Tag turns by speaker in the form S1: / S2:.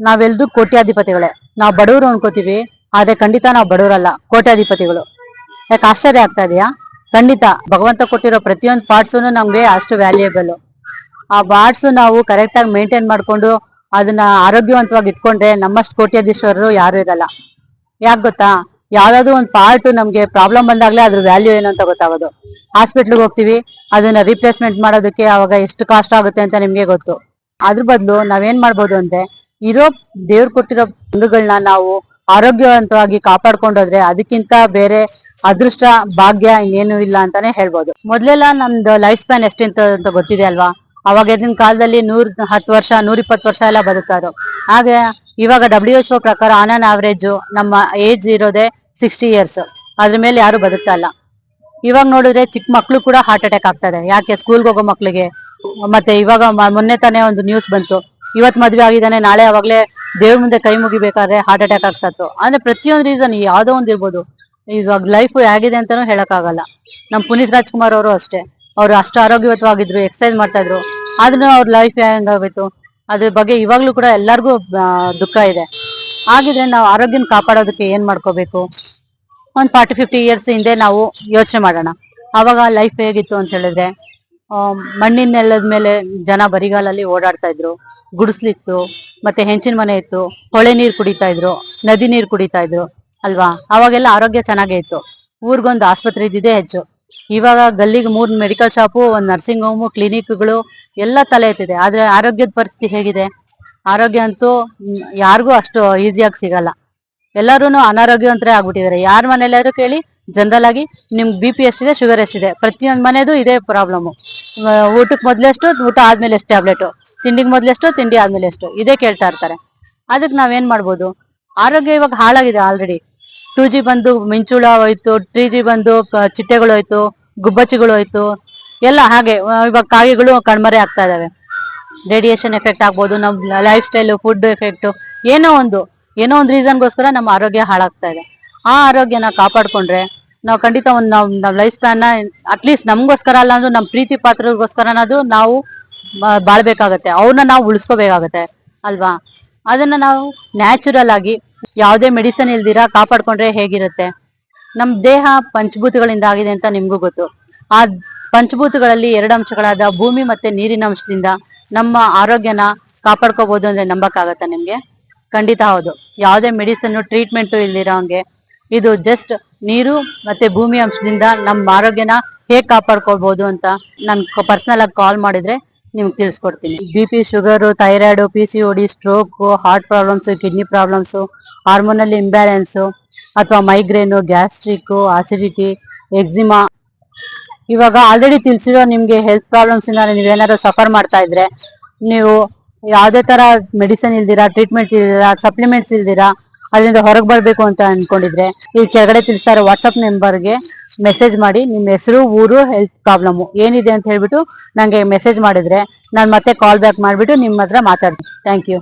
S1: ನಾವೆಲ್ರೂ ಕೋಟ್ಯಾಧಿಪತಿಗಳೇ. ನಾವು ಬಡವರು ಅನ್ಕೋತೀವಿ, ಆದ್ರೆ ಖಂಡಿತ ನಾವು ಬಡವರಲ್ಲ, ಕೋಟ್ಯಾಧಿಪತಿಗಳು. ಯಾಕೆ ಆಶ್ಚರ್ಯ ಆಗ್ತಾ ಇದೆಯಾ? ಖಂಡಿತ, ಭಗವಂತ ಕೊಟ್ಟಿರೋ ಪ್ರತಿಯೊಂದು ಪಾರ್ಟ್ಸು ನಮ್ಗೆ ಅಷ್ಟು ವ್ಯಾಲ್ಯೂಯಬಲ್ ಆ ಪಾರ್ಟ್ಸ್ ನಾವು ಕರೆಕ್ಟ್ ಆಗಿ ಮೇಂಟೈನ್ ಮಾಡ್ಕೊಂಡು ಅದನ್ನ ಆರೋಗ್ಯವಂತವಾಗಿ ಇಟ್ಕೊಂಡ್ರೆ ನಮ್ಮಷ್ಟು ಕೋಟ್ಯಾಧೀಶ್ವರರು ಯಾರು ಇರಲ್ಲ. ಯಾಕೆ ಗೊತ್ತಾ? ಯಾವ್ದಾದ್ರು ಒಂದು ಪಾರ್ಟ್ ನಮ್ಗೆ ಪ್ರಾಬ್ಲಮ್ ಬಂದಾಗ್ಲೇ ಅದ್ರ ವ್ಯಾಲ್ಯೂ ಏನು ಅಂತ ಗೊತ್ತಾಗೋದು. ಹಾಸ್ಪಿಟ್ಲಿಗೆ ಹೋಗ್ತೀವಿ, ಅದನ್ನ ರಿಪ್ಲೇಸ್ಮೆಂಟ್ ಮಾಡೋದಕ್ಕೆ ಅವಾಗ ಎಷ್ಟು ಕಾಸ್ಟ್ ಆಗುತ್ತೆ ಅಂತ ನಿಮ್ಗೆ ಗೊತ್ತು. ಅದ್ರ ಬದಲು ನಾವೇನ್ ಮಾಡ್ಬೋದು ಅಂದ್ರೆ ಇರೋ ದೇವ್ರು ಕೊಟ್ಟಿರೋ ಬಂಧುಗಳನ್ನ ನಾವು ಆರೋಗ್ಯವಂತವಾಗಿ ಕಾಪಾಡ್ಕೊಂಡೋದ್ರೆ ಅದಕ್ಕಿಂತ ಬೇರೆ ಅದೃಷ್ಟ, ಭಾಗ್ಯ ಇನ್ನೇನು ಇಲ್ಲ ಅಂತಾನೆ ಹೇಳ್ಬೋದು. ಮೊದ್ಲೆಲ್ಲ ನಮ್ದು ಲೈಫ್ ಸ್ಪ್ಯಾನ್ ಎಷ್ಟಿಂತ ಅಂತ ಗೊತ್ತಿದೆ ಅಲ್ವಾ? ಅವಾಗ ಕಾಲದಲ್ಲಿ ನೂರ್ ಹತ್ತು ವರ್ಷ, ನೂರ ಇಪ್ಪತ್ತು ವರ್ಷ ಎಲ್ಲ ಬದುಕ್ತಾರೋ ಹಾಗೆ ಇವಾಗ ಡಬ್ಲ್ಯೂ ಎಚ್ ಒ ಪ್ರಕಾರ ಆನ್ ಅನ್ ಆವರೇಜ್ ನಮ್ಮ ಏಜ್ ಇರೋದೇ ಸಿಕ್ಸ್ಟಿ ಇಯರ್ಸ್ ಅದ್ರ ಮೇಲೆ ಯಾರು ಬದುಕ್ತಾ ಇಲ್ಲ. ಇವಾಗ ನೋಡಿದ್ರೆ ಚಿಕ್ಕ ಮಕ್ಳು ಕೂಡ ಹಾರ್ಟ್ ಅಟ್ಯಾಕ್ ಆಗ್ತದೆ ಯಾಕೆ? ಸ್ಕೂಲ್ಗೆ ಹೋಗೋ ಮಕ್ಳಿಗೆ. ಮತ್ತೆ ಇವಾಗ ಮೊನ್ನೆ ತಾನೇ ಒಂದು ನ್ಯೂಸ್ ಬಂತು. ಇವತ್ ಮದ್ವೆ ಆಗಿದ್ದಾನೆ, ನಾಳೆ ಅವಾಗ್ಲೇ ದೇವ್ರ ಮುಂದೆ ಕೈ ಮುಗಿಬೇಕಾದ್ರೆ ಹಾರ್ಟ್ ಅಟ್ಯಾಕ್ ಆಗ್ಸತ್ತು ಅಂದ್ರೆ ಪ್ರತಿಯೊಂದು ರೀಸನ್ ಯಾವ್ದೋ ಒಂದ್ ಇರ್ಬೋದು. ಇವಾಗ ಲೈಫ್ ಹೇಗಿದೆ ಹೇಳಕ್ ಆಗಲ್ಲ ನಮ್ ಪುನೀತ್ ರಾಜ್ಕುಮಾರ್ ಅವರು ಅಷ್ಟೇ. ಅವ್ರು ಅಷ್ಟು ಆರೋಗ್ಯವಂತವಾಗಿದ್ರು ಎಕ್ಸರ್ಸೈಸ್ ಮಾಡ್ತಾ ಇದ್ರು ಆದ್ರೂ ಅವ್ರ ಲೈಫ್ ಹೆಂಗಾಗೋಯ್ತು ಅದ್ರ ಬಗ್ಗೆ ಇವಾಗ್ಲೂ ಕೂಡ ಎಲ್ಲರಿಗೂ ದುಃಖ ಇದೆ. ಹಾಗಿದ್ರೆ ನಾವು ಆರೋಗ್ಯನ ಕಾಪಾಡೋದಕ್ಕೆ ಏನ್ ಮಾಡ್ಕೋಬೇಕು? ಒಂದ್ ಫಾರ್ಟಿ ಫಿಫ್ಟಿ ಇಯರ್ಸ್ ಹಿಂದೆ ನಾವು ಯೋಚನೆ ಮಾಡೋಣ. ಅವಾಗ ಲೈಫ್ ಹೇಗಿತ್ತು ಅಂತ ಹೇಳಿದ್ರೆ ಮಣ್ಣಿನ ನೆಲದ ಮೇಲೆ ಜನ ಬರಿಗಾಲಲ್ಲಿ ಓಡಾಡ್ತಾ ಇದ್ರು ಗುಡಿಸ್ಲಿತ್ತು, ಮತ್ತೆ ಹೆಂಚಿನ ಮನೆ ಇತ್ತು, ಹೊಳೆ ನೀರ್ ಕುಡಿತಾ ಇದ್ರು, ನದಿ ನೀರ್ ಕುಡಿತಾ ಇದ್ರು, ಅಲ್ವಾ? ಅವಾಗೆಲ್ಲ ಆರೋಗ್ಯ ಚೆನ್ನಾಗೇ ಇತ್ತು. ಊರ್ಗೊಂದು ಆಸ್ಪತ್ರೆ ಇದ್ದಿದ್ದೇ ಹೆಚ್ಚು. ಇವಾಗ ಗಲ್ಲಿಗೆ ಮೂರ್ ಮೆಡಿಕಲ್ ಶಾಪು ಒಂದ್ ನರ್ಸಿಂಗ್ ಹೋಮು ಕ್ಲಿನಿಕ್ಗಳು ಎಲ್ಲ ತಲೆ ಎತ್ತಿದೆ. ಆದ್ರೆ ಆರೋಗ್ಯದ ಪರಿಸ್ಥಿತಿ ಹೇಗಿದೆ? ಆರೋಗ್ಯ ಅಂತೂ ಯಾರಿಗೂ ಅಷ್ಟು ಈಸಿಯಾಗಿ ಸಿಗಲ್ಲ. ಎಲ್ಲರೂ ಅನಾರೋಗ್ಯವಂತರೇ ಆಗ್ಬಿಟ್ಟಿದ್ದಾರೆ. ಯಾರ ಮನೇಲಾದ್ರೂ ಕೇಳಿ ಜನರಲ್ ಆಗಿ ನಿಮ್ಗೆ ಬಿ ಪಿ ಎಷ್ಟಿದೆ ಶುಗರ್ ಎಷ್ಟಿದೆ. ಪ್ರತಿಯೊಂದು ಮನೆದು ಇದೇ ಪ್ರಾಬ್ಲಮ್ ಊಟಕ್ಕೆ ಮೊದಲೆಷ್ಟು ಊಟ ಆದ್ಮೇಲೆ ಎಷ್ಟು ಟ್ಯಾಬ್ಲೆಟ್ ತಿಂಡಿಗೆ ಮೊದ್ಲೆಷ್ಟೋ ತಿಂಡಿ ಆದ್ಮೇಲೆ ಎಷ್ಟೋ. ಇದೇ ಕೇಳ್ತಾ ಇರ್ತಾರೆ. ಅದಕ್ಕೆ ನಾವೇನ್ ಮಾಡ್ಬೋದು? ಆರೋಗ್ಯ ಇವಾಗ ಹಾಳಾಗಿದೆ ಆಲ್ರೆಡಿ ಟೂ ಜಿ ಬಂದು ಮಿಂಚುಳ ಹೋಯ್ತು, ತ್ರೀ ಜಿ ಬಂದು ಚಿಟ್ಟೆಗಳು ಹೋಯ್ತು, ಗುಬ್ಬಚ್ಚಿಗಳು ಹೋಯ್ತು. ಎಲ್ಲ ಹಾಗೆ ಇವಾಗ ಕಾಯಿಗಳು ಕಣ್ಮರೆ ಆಗ್ತಾ ಇದಾವೆ. ರೇಡಿಯೇಷನ್ ಎಫೆಕ್ಟ್ ಆಗ್ಬೋದು, ನಮ್ ಲೈಫ್ ಸ್ಟೈಲ್ ಫುಡ್ ಎಫೆಕ್ಟ್ ಏನೋ ಒಂದು ಏನೋ ಒಂದು ರೀಸನ್ಗೋಸ್ಕರ ನಮ್ಮ ಆರೋಗ್ಯ ಹಾಳಾಗ್ತಾ ಇದೆ. ಆ ಆರೋಗ್ಯನ ಕಾಪಾಡ್ಕೊಂಡ್ರೆ ನಾವು ಖಂಡಿತ ಒಂದು ನಾವು ನಮ್ಮ ಲೈಫ್ ಸ್ಪ್ಯಾನ್ ಅಟ್ಲೀಸ್ಟ್ ನಮಗೋಸ್ಕರ ಅಲ್ಲ ಅಂದ್ರೂ ನಮ್ಮ ಪ್ರೀತಿ ಪಾತ್ರರಿಗೋಸ್ಕರನಾದ್ರೂ ನಾವು ಬ- ಬಾಳ್ಬೇಕಾಗತ್ತೆ. ಅವ್ರನ್ನ ನಾವು ಉಳಿಸ್ಕೋಬೇಕಾಗತ್ತೆ, ಅಲ್ವಾ? ಅದನ್ನ ನಾವು ನ್ಯಾಚುರಲ್ ಆಗಿ ಯಾವುದೇ ಮೆಡಿಸಿನ್ ಇಲ್ದಿರಾ ಕಾಪಾಡ್ಕೊಂಡ್ರೆ ಹೇಗಿರುತ್ತೆ? ನಮ್ ದೇಹ ಪಂಚಭೂತಗಳಿಂದ ಆಗಿದೆ ಅಂತ ನಿಮ್ಗೂ ಗೊತ್ತು. ಆ ಪಂಚಭೂತಗಳಲ್ಲಿ ಎರಡು ಅಂಶಗಳಾದ ಭೂಮಿ ಮತ್ತೆ ನೀರಿನ ಅಂಶದಿಂದ ನಮ್ಮ ಆರೋಗ್ಯನ ಕಾಪಾಡ್ಕೋಬಹುದು ಅಂದ್ರೆ ನಂಬಕ್ಕಾಗತ್ತಾ ನಿಮ್ಗೆ? ಖಂಡಿತ ಹೌದು. ಯಾವುದೇ ಮೆಡಿಸನ್ ಟ್ರೀಟ್ಮೆಂಟ್ ಇಲ್ದಿರೋ ಹಂಗೆ. ಇದು ಜಸ್ಟ್ ನೀರು ಮತ್ತೆ ಭೂಮಿ ಅಂಶದಿಂದ ನಮ್ಮ ಆರೋಗ್ಯನ ಹೇಗ್ ಕಾಪಾಡ್ಕೊಳ್ಬಹುದು ಅಂತ ನಾನು ಪರ್ಸನಲ್ ಆಗಿ ಕಾಲ್ ಮಾಡಿದ್ರೆ ನಿಮ್ಗೆ ತಿಳಿಸ್ಕೊಡ್ತೀನಿ. B P sugar thyroid P C O D stroke heart problems kidney problems hormonal imbalance ಅಥವಾ ಮೈಗ್ರೇನು ಗ್ಯಾಸ್ಟ್ರಿಕ್ ಆಸಿಡಿಟಿ ಎಕ್ಸಿಮಾ ಇವಾಗ ಆಲ್ರೆಡಿ ತಿಳಿಸಿರೋ ನಿಮಗೆ ಹೆಲ್ತ್ ಪ್ರಾಬ್ಲಮ್ಸ್ ನೀವು ನೀವೇನಾದ್ರು ಸಫರ್ ಮಾಡ್ತಾ ಇದ್ರೆ, ನೀವು ಯಾವುದೇ ತರ ಮೆಡಿಸಿನ್ ಇಲ್ದಿರಾ ಟ್ರೀಟ್ಮೆಂಟ್ ಇಲ್ದಿರಾ ಸಪ್ಲಿಮೆಂಟ್ಸ್ ಇಲ್ದಿರಾ ಅದರಿಂದ ಹೊರಗೆ ಬರಬೇಕು ಅಂತ ಅಂದ್ಕೊಂಡಿದ್ರೆ ಈ ಕೆಳಗಡೆ ತಿಳಿಸ್ತಾ ಇರೋ ವಾಟ್ಸ್ಆಪ್ ನಂಬರ್ಗೆ ಮೆಸೇಜ್ ಮಾಡಿ ನಿಮ್ಮ ಹೆಸರು, ಊರು ಹೆಲ್ತ್ ಪ್ರಾಬ್ಲಮ್ ಏನಿದೆ ಅಂತ ಹೇಳ್ಬಿಟ್ಟು ನನಗೆ ಮೆಸೇಜ್ ಮಾಡಿದ್ರೆ, ನಾನು ಮತ್ತೆ ಕಾಲ್ ಬ್ಯಾಕ್ ಮಾಡಿಬಿಟ್ಟು ನಿಮ್ಮ ಹತ್ರ ಮಾತಾಡ್ತೀನಿ. Thank you